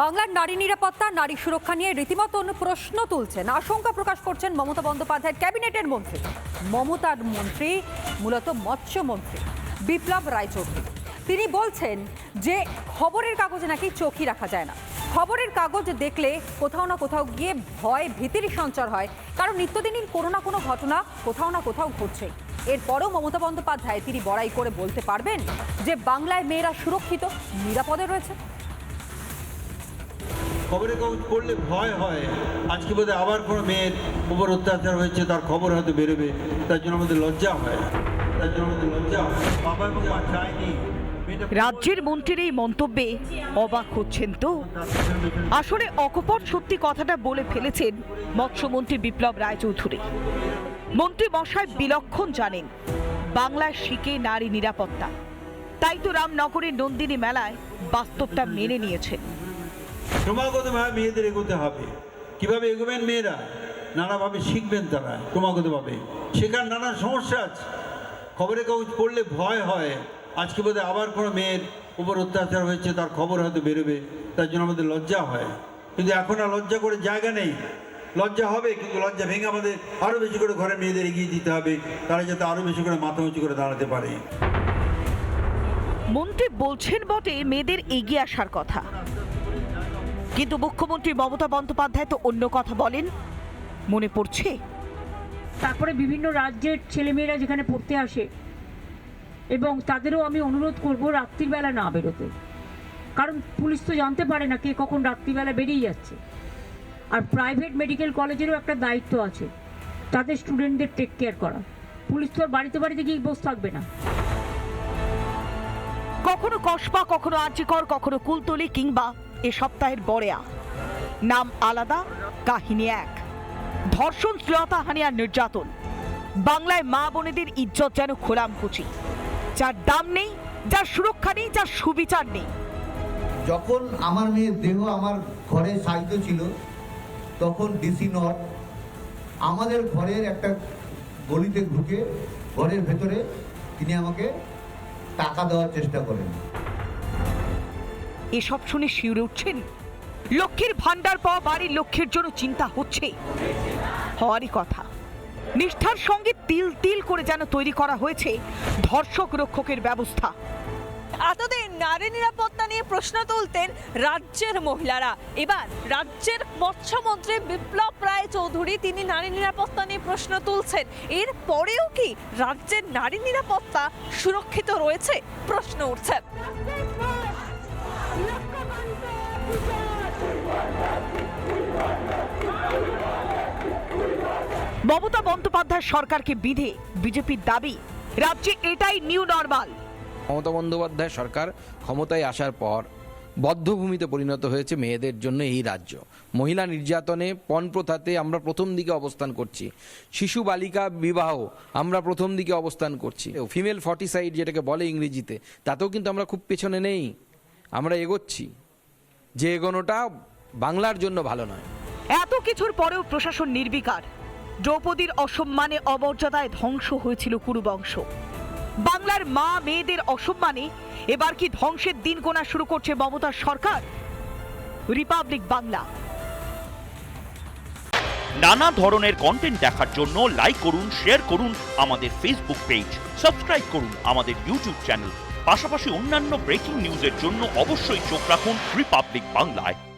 বাংলার নারী নিরাপত্তা, নারী সুরক্ষা নিয়ে রীতিমতো প্রশ্ন তুলছেন। আশঙ্কা প্রকাশ করছেন মমতা বন্দ্যোপাধ্যায়ের ক্যাবিনেটের মন্ত্রী। মমতার মন্ত্রী মূলত মৎস্যমন্ত্রী বিপ্লব রায়চৌধুরী। তিনি বলছেন যে খবরের কাগজে নাকি চোখই রাখা যায় না। খবরের কাগজ দেখলে কোথাও না কোথাও গিয়ে ভয় ভীতির সঞ্চার হয়। কারণ নিত্যদিনই কোনো না কোনো ঘটনা কোথাও না কোথাও ঘটছে এরপরেও মমতা বন্দ্যোপাধ্যায় তিনি বড়াই করে বলতে পারবেন যে বাংলায় মেয়েরা সুরক্ষিত, নিরাপদে রয়েছে। খবরের কাগজ পড়লে ভয় হয়। আজকে বোধহয় আবার কোনো মেয়ের উপর অত্যাচার হয়েছে, তার খবর হয়তো বেরোবে। তার জন্য আমাদের লজ্জা হয় তার জন্য আমাদের লজ্জা হয় বাবা এবং মা চায়নি। রাজ্যের মন্ত্রীর এই মন্তব্যে অবাক হচ্ছেন তো। আসলে অকপট সত্যি কথাটা বলে ফেলেছেন মৎস্যমন্ত্রী বিপ্লব রায়চৌধুরী। মন্ত্রী মশাই বিলক্ষণ জানেন বাংলার শিকে নারী নিরাপত্তা। তাই তো রামনগরের নন্দিনী মেলায় বাস্তবটা মেনে নিয়েছেন। ক্রমাগতভাবে মেয়েদের এগোতে হবে। কীভাবে এগোবেন মেয়েরা? নানাভাবে শিখবেন তারা ক্রমাগতভাবে শেখার নানা সমস্যা আছে। খবরের কাগজ পড়লে ভয় হয়। আজকে বোধহয় আবার কোনো মেয়ের উপর অত্যাচার হয়েছে, তার খবর হয়তো বেরোবে। তার জন্য আমাদের লজ্জা হয়। কিন্তু এখন আর লজ্জা করে জায়গা নেই। লজ্জা হবে, কিন্তু লজ্জা ভেঙে আমাদের আরও বেশি করে ঘরে মেয়েদের এগিয়ে দিতে হবে। তারা যাতে আরও বেশি করে মাথা উঁচু করে দাঁড়াতে পারে। মন্ত্রী বলছেন বটে, মেয়েদের এগিয়ে আসার কথা। কিন্তু মুখ্যমন্ত্রী মমতা বন্দ্যোপাধ্যায় তো অন্য কথা বলেন। মনে পড়ছে? তারপরে বিভিন্ন রাজ্যের ছেলেমেয়েরা যেখানে পড়তে আসে এবং তাদেরও আমি অনুরোধ করব রাত্রিবেলা না বেরোতে। কারণ পুলিশ তো জানতে পারে না কে কখন রাত্রিবেলা বেরিয়ে যাচ্ছে। আর প্রাইভেট মেডিকেল কলেজেরও একটা দায়িত্ব আছে তাদের স্টুডেন্টদের টেক কেয়ার করা। পুলিশ তো আর বাড়িতে বাড়িতে গিয়ে বসে থাকবে না। কখনো কসবা কখনো আর্যিকর কখনো কুলতলি কিংবা এ সপ্তাহের বড়েয়া নাম আলাদা, কাহিনী এক। ধর্ষণ শ্লীলতাহানি আর নির্যাতন। বাংলায় মা বোনেদের ইজ্জত যেন খোলামকুচি যার দাম নেই, যার সুরক্ষা নেই, যার সুবিচার নেই। যখন আমার মেয়ের দেহ আমার ঘরে সাহিত্য ছিল, তখন ডিসি নট আমাদের ঘরের একটা গলিতে ঢুকে, ঘরের ভেতরে তিনি আমাকে টাকা দেওয়ার চেষ্টা করেন। এসব শুনে শিউরে উঠছেন? লক্ষ্মীর ভান্ডার পাওয়া বাড়ির লক্ষ্যের জন্য চিন্তা হচ্ছে। হওয়ারই কথা। নিষ্ঠার সঙ্গে তিল তিল করে যেন তৈরি করা হয়েছে ধর্ষক রক্ষকের ব্যবস্থা। এতদিন নারী নিরাপত্তা নিয়ে প্রশ্ন তুলতেন রাজ্যের মহিলারা। এবার রাজ্যের মৎস্যমন্ত্রী বিপ্লব রায় চৌধুরী তিনি নারী নিরাপত্তা নিয়ে প্রশ্ন তুলছেন। এর পরেও কি রাজ্যের নারী নিরাপত্তা সুরক্ষিত রয়েছে? প্রশ্ন উঠছে। মমতা বন্দ্যোপাধ্যায় সরকারকে বিধে। বিজেপির দাবি, রাজ্যে এটাই নিউ নর্মাল। মমতা বন্দ্যোপাধ্যায় সরকার ক্ষমতায় আসার পর বদ্ধভূমিতে পরিণত হয়েছে মেয়েদের জন্য এই রাজ্য। মহিলা নির্যাতনে পণ প্রথাতে আমরা প্রথম দিকে অবস্থান করছি। শিশু বালিকা বিবাহ আমরা প্রথম দিকে অবস্থান করছি। ফিমেল ফর্টিসাইড যেটাকে বলে ইংরেজিতে, তাতেও কিন্তু আমরা খুব পেছনে নেই। আমরা এগোচ্ছি। যে এগোনোটা বাংলার জন্য ভালো নয়। এত কিছুর পরেও প্রশাসন নির্বিকার। দ্রৌপদীর অসম্মানে অমর্যাদায় ধ্বংস হয়েছিল কুরুবংশ। বাংলার মা মেয়েদের অসম্মানে এবার কি ধ্বংসের দিন গোনা শুরু করছে মমতার সরকার? রিপাবলিক বাংলা। নানা ধরনের কন্টেন্ট দেখার জন্য লাইক করুন শেয়ার করুন আমাদের ফেসবুক পেজ সাবস্ক্রাইব করুন আমাদের ইউটিউব চ্যানেল পাশাপাশি অন্যান্য ব্রেকিং নিউজের জন্য অবশ্যই চোখ রাখুন রিপাবলিক বাংলায়